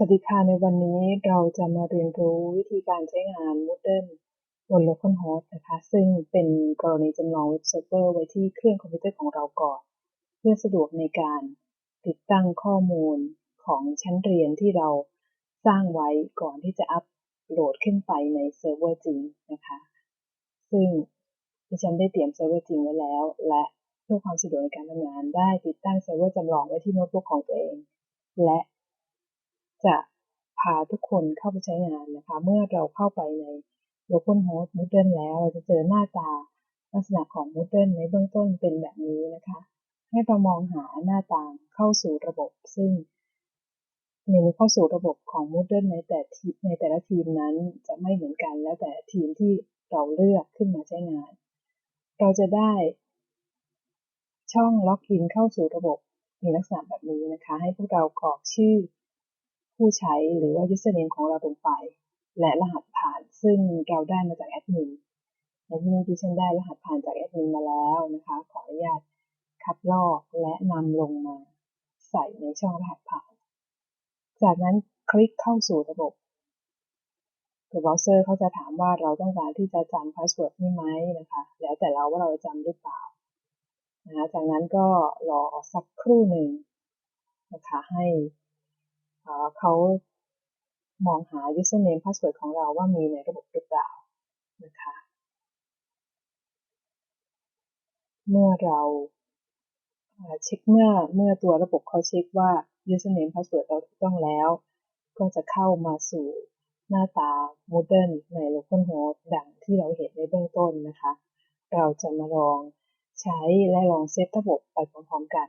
สวัสดีค่ะในวันนี้เราจะมาเรียนรู้วิธีการใช้งาน Moodle บน localhost นะคะ ซึ่งเป็นกรณีจำลองเว็บเซิร์ฟเวอร์ไว้ที่เครื่องคอมพิวเตอร์ของเราก่อน เพื่อสะดวกในการติดตั้งข้อมูลของชั้นเรียนที่เราสร้างไว้ก่อนที่จะอัปโหลดขึ้นไปในเซิร์ฟเวอร์จริงนะคะ ซึ่งดิฉันได้เตรียมเซิร์ฟเวอร์จริงไว้แล้ว และเพื่อความสะดวกในการทำงานได้ติดตั้งเซิร์ฟเวอร์จำลองไว้ที่โน้ตบุ๊กของตัวเอง และ จะพาทุกคนเข้าไปใช้งานนะคะ เมื่อเราเข้าไปใน localhost Moodle แล้ว เราจะเจอหน้าตาลักษณะของ Moodle ในเบื้องต้นเป็นแบบนี้นะคะ ให้เรามองหาหน้าต่างเข้าสู่ระบบ ซึ่งเมนูเข้าสู่ระบบของ Moodle ในแต่ทีในแต่ละทีมนั้นจะไม่เหมือนกันแล้วแต่ทีมที่เราเลือกขึ้นมาใช้งาน เราจะได้ ช่องล็อกอินเข้าสู่ระบบมีลักษณะแบบนี้นะคะ ให้พวกเรากรอกชื่อ ผู้ใช้หรือว่า username ของเราลงไป และรหัสผ่านซึ่งเราได้มาจากแอดมินในที่นี้ดิฉันได้รหัสผ่านจากแอดมินมาแล้วนะคะ ขออนุญาตคัดลอกและนำลงมา ใส่ในช่องรหัสผ่าน จากนั้นคลิกเข้าสู่ระบบตัวเบราว์เซอร์เขาจะถามว่าเราต้องการที่จะจำพาสเวิร์ดนี่ไหมนะคะ แล้วแต่เราว่าเราจะจำหรือเปล่านะคะจากนั้นก็รอสักครู่หนึ่งนะคะให้ เขามองหา username password ของเราว่ามีในระบบหรือเปล่านะคะ เมื่อเราเช็คเมื่อเมื่อตัวระบบเขาเช็คว่า username password เราถูกต้องแล้ว ก็จะเข้ามาสู่หน้าตา Moodle ใน localhost ดังที่เราเห็นในเบื้องต้นนะคะ เราจะมาลองใช้และลองเซตระบบไปพร้อมๆกัน